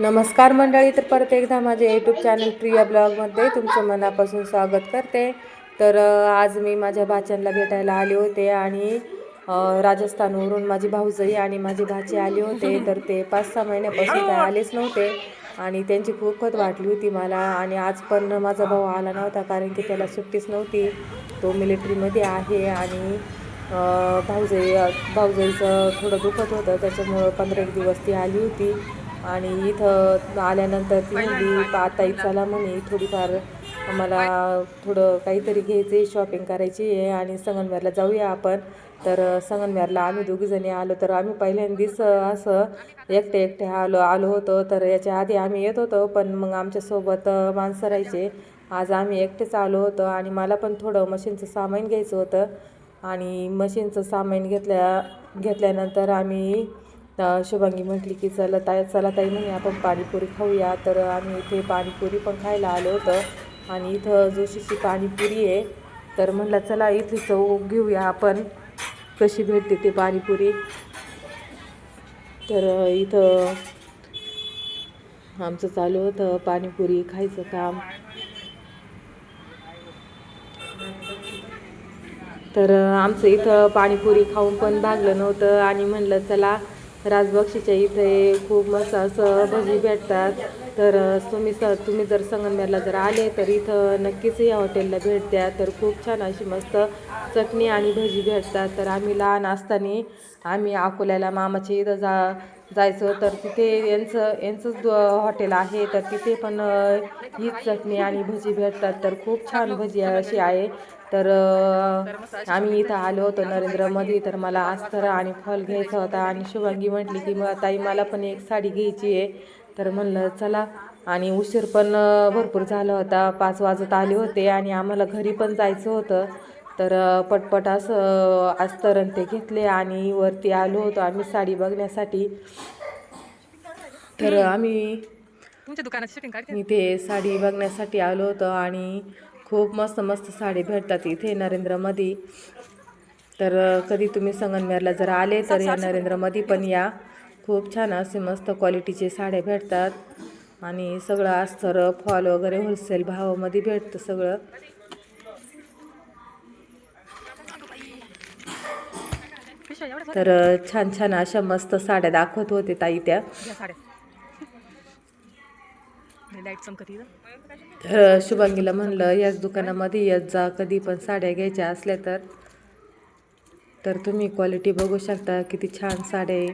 नमस्कार मंडळी तर परत एकदा माझ्या यूट्यूब चॅनल प्रिया ब्लॉगमध्ये तुमचं मनापासून स्वागत करते. तर आज मी माझ्या भाच्यांना भेटायला आले होते आणि राजस्थानवरून माझी भाऊजाई आणि माझी भाची आली होते. तर ते पाच सहा महिन्यापासून काय आलेच नव्हते आणि त्यांची खूप खत वाटली होती मला आणि आज पण माझा भाऊ आला नव्हता कारण की त्याला सुट्टीच नव्हती. तो मिलिटरीमध्ये आहे आणि भाऊजई भाऊजाई भाऊजाईचं थोडं दुखत होतं. त्याच्यामुळं पंधरा एक दिवस ती आली होती. आणि इथं आल्यानंतर ती म्हणली आता चला म्हणे थोडीफार मला थोडं काहीतरी घ्यायचं आहे शॉपिंग करायची आहे आणि संगमनेरला जाऊया आपण. तर संगमनेरला आम्ही दोघीजणी आलो. तर आम्ही पहिल्यांदाच असं एकटे एकटे आलो आलो होतो. तर याच्या आधी आम्ही येत होतो पण मग आमच्यासोबत माणसं राहायचे. आज आम्ही एकटेच आलो होतो आणि मला पण थोडं मशीनचं सामान घ्यायचं होतं. आणि मशीनचं सामान घेतल्या घेतल्यानंतर आम्ही अ, शुभांगी म्हटली की चला ताई चला ताई म्हणे आपण पाणीपुरी खाऊया. तर आम्ही इथे पाणीपुरी पण खायला आलो होतं. आणि इथं जोशीची पाणीपुरी आहे. तर म्हणलं चला इथली चव घेऊया आपण. कशी भेटते ते पाणीपुरी? तर इथं आमचं चालू होतं पाणीपुरी खायचं काम. तर आमचं इथं पाणीपुरी खाऊन पण भागलं नव्हतं. आणि म्हणलं चला राजबक्षीच्या इथे खूप मस्त असं भजी भेटतात. तर तुम्ही स तुम्ही जर संगमनेरला जर आले तर इथं नक्कीच या हॉटेलला भेट द्या. तर खूप छान अशी मस्त चटणी आणि भजी भेटतात. तर आम्ही लहान असताना आम्ही अकोल्याला मामाच्या इथं जा जायचं तर तिथे यांचं यांचंच हॉटेल आहे तर तिथे पण हीच चटणी आणि भजी भेटतात. तर खूप छान भजी अशी आहे. तर आम्ही इथं आलो होतो नरेंद्रमध्ये तर मला अस्तर आणि फल घ्यायचा होता. आणि शुभांगी म्हटली की मग ताई मला पण एक साडी घ्यायची आहे. तर म्हणलं चला. आणि उशीर पण भरपूर झाला होता. पाच वाजत आले होते आणि आम्हाला घरी पण जायचं होतं. तर पटपट असं अस्तर आणि ते घेतले आणि वरती आलो होतो आम्ही साडी बघण्यासाठी. तर आम्ही काढते? इथे साडी बघण्यासाठी आलो होतो आणि खूप मस्त मस्त साडी भेटतात इथे नरेंद्रमध्ये. तर कधी तुम्ही संगमनेरला जर आले तर या नरेंद्रमध्ये पण या. खूप छान असे मस्त क्वालिटीचे साड्या भेटतात. आणि सगळं अस्तर फॉल वगैरे होलसेल भावामध्ये भेटतं सगळं. तर छान छान अशा मस्त साड्या दाखवत होते ताई त्या. तर शुभांगीला म्हणलं याच दुकानामध्ये येत जा कधी पण साड्या घ्यायच्या असल्या तर. तर तुम्ही क्वालिटी बघू शकता किती छान साड्या आहे.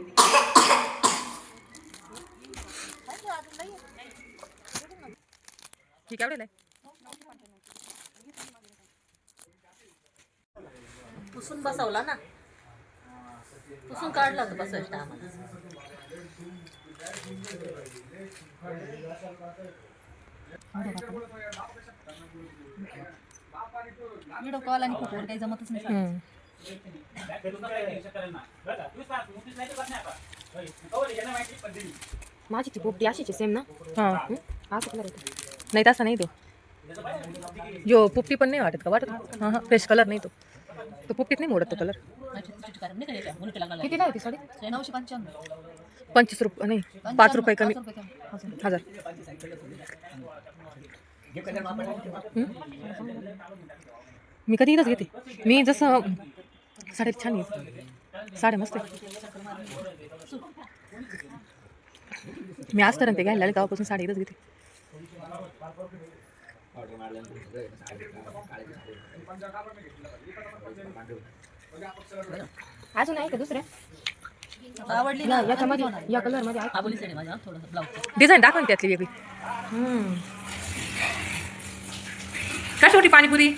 केवढ्याला आहे पुसून बसवला ना. पुसून काढला होता बसवायचा आम्हाला. व्हिडिओ कॉल आणि फोटोवर काही जमतच नाही. माझी ती पोपटी अशीच सेम ना? हां. असं कलर नाही तसा नाही तो. यो पोपटी पण नाही वाटत का? वाटत? हां हां फ्रेश कलर नाही तो. तो पोपटीत नाही मोडत तो कलर किती काय होती साडी? नऊशे पंच्याण्णव. पंचवीस रुपये नाही पाच रुपये कमी. हजार. मी कधी इथंच घेते. मी जसं साड्या छान येत साड्या मस्त आहेत. मी आज तर ते घ्यायला आले तेव्हापासून साडी इथंच घेते. अजून आहे का दुसऱ्या आवडली ना? याच्यामध्ये या कलरमध्ये आहे. आबोली साडी माझ्या थोडंसं ब्लाऊज डिझाईन दाखवा ना त्यातली वेगळी. कशी होती पाणीपुरी?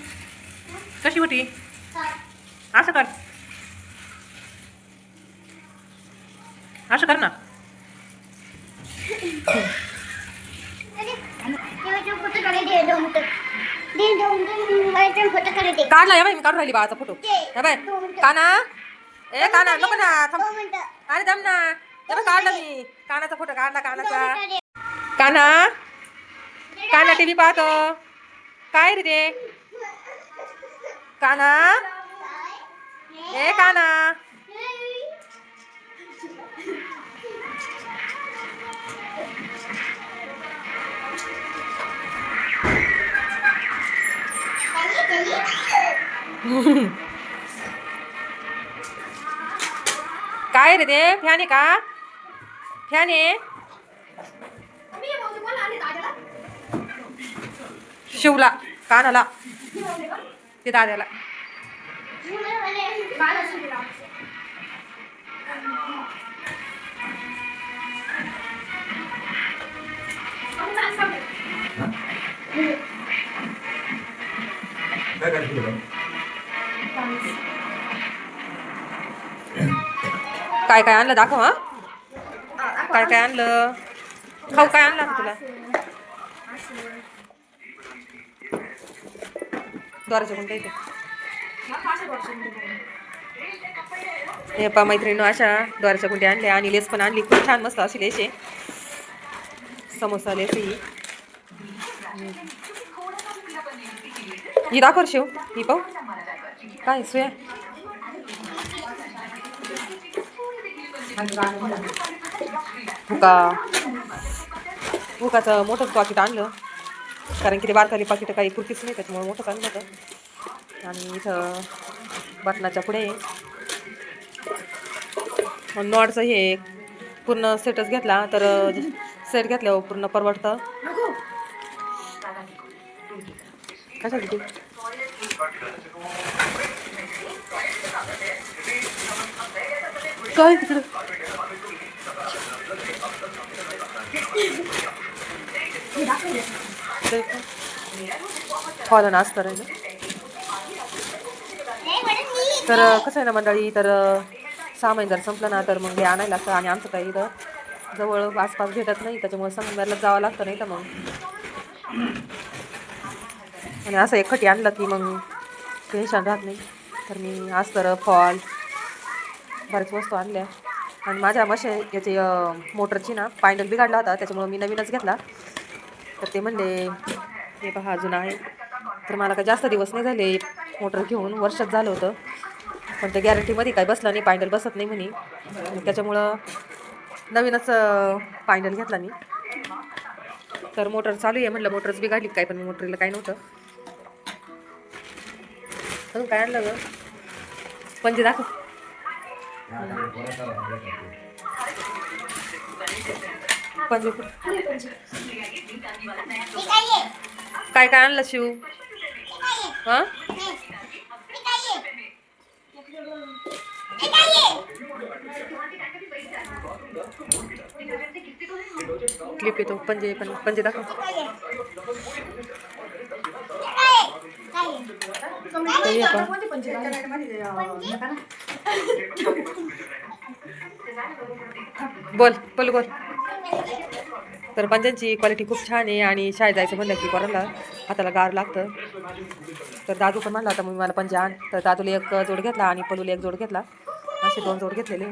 कशी होती? असं कर. असं कर ना. फोटो काढला या बाई मी काढून राहिली बाळाचा फोटो. या बाय. काना. ए काना नको ना थांब. अरे दम ना. या बाई काढला मी. कानाचा फोटो काढला कानाचा. काना. काना टीव्ही पाहतो. काय रे ते? काना. ए काना. काय रे ते फॅन आहे का फॅन आहे शिवला कानाला ते दाद्याला काय काय काय आणलं? दाखव हा. काय काय आणलं? खाऊ काय आणलं तुला? द्वाराच्या कोणत्या इथे? हे पा मैत्रिणी अशा द्वाराच्या कुंड्या आणल्या? आणि लेस पण आणली. खूप छान मस्त अशी लेस आहे. समोसा लेस ही. ही दाखव शिव. ही पाहू. काय सुया? फुका. फुकाचं मोठंच पाकिट आणलं. कारण की ते बारकाली पाकिटं काही पुरतीच नाही त्याच्यामुळे मोठंच आणलं होतं. आणि इथं बटनाच्या पुढे. नॉडचं हे पूर्ण सेटच घेतला तर सेट घेतल्यावर पूर्ण परवडतं. कशासाठी? काय तिकडं? फॉलो असतं रे ना तर कसं आहे ना मंडळी तर सहा महिने जर संपलं ना तर मग हे आणायला लागतं. आणि आमचं काही इथं जवळ आसपास भेटत नाही त्याच्यामुळे संगमेरला जावं लागतं नाही तर मग. आणि असं एकखटी आणलं की मग टेन्शन राहत नाही. तर मी आज तर फॉल बऱ्याच वस्तू आणल्या. आणि माझ्या मशे याची मोटरची ना पायनल बिघडला होता त्याच्यामुळे मी नवीनच घेतला. तर ते म्हणले हे पहा अजून आहे. तर मला काय जास्त दिवस नाही झाले मोटर घेऊन वर्षात झालं होतं. पण ते गॅरंटीमध्ये काय बसलं नाही पायनल बसत नाही म्हणे. आणि त्याच्यामुळं नवीनच पायनल घेतला मी. तर मोटर चालू आहे म्हटलं मोटरच बिघडली काय पण मोटरीला काय नव्हतं. अजून काय आणलं गं? पंजे दाखव. काय काय आणलं शिव? हा? क्लिप येतो पंजे पण पंजे दाखव. ते ये बोल बोल बोल. तर पंजांची क्वालिटी खूप छान आहे आणि शाळेत जायचं म्हणलं की कोणाला हाताला गार लागतं. तर दादू पण म्हणला होता मग मला पंजा आण तर दादूला एक जोड घेतला आणि पलूला एक जोड घेतला. असे दोन जोड घेतलेले.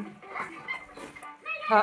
हा.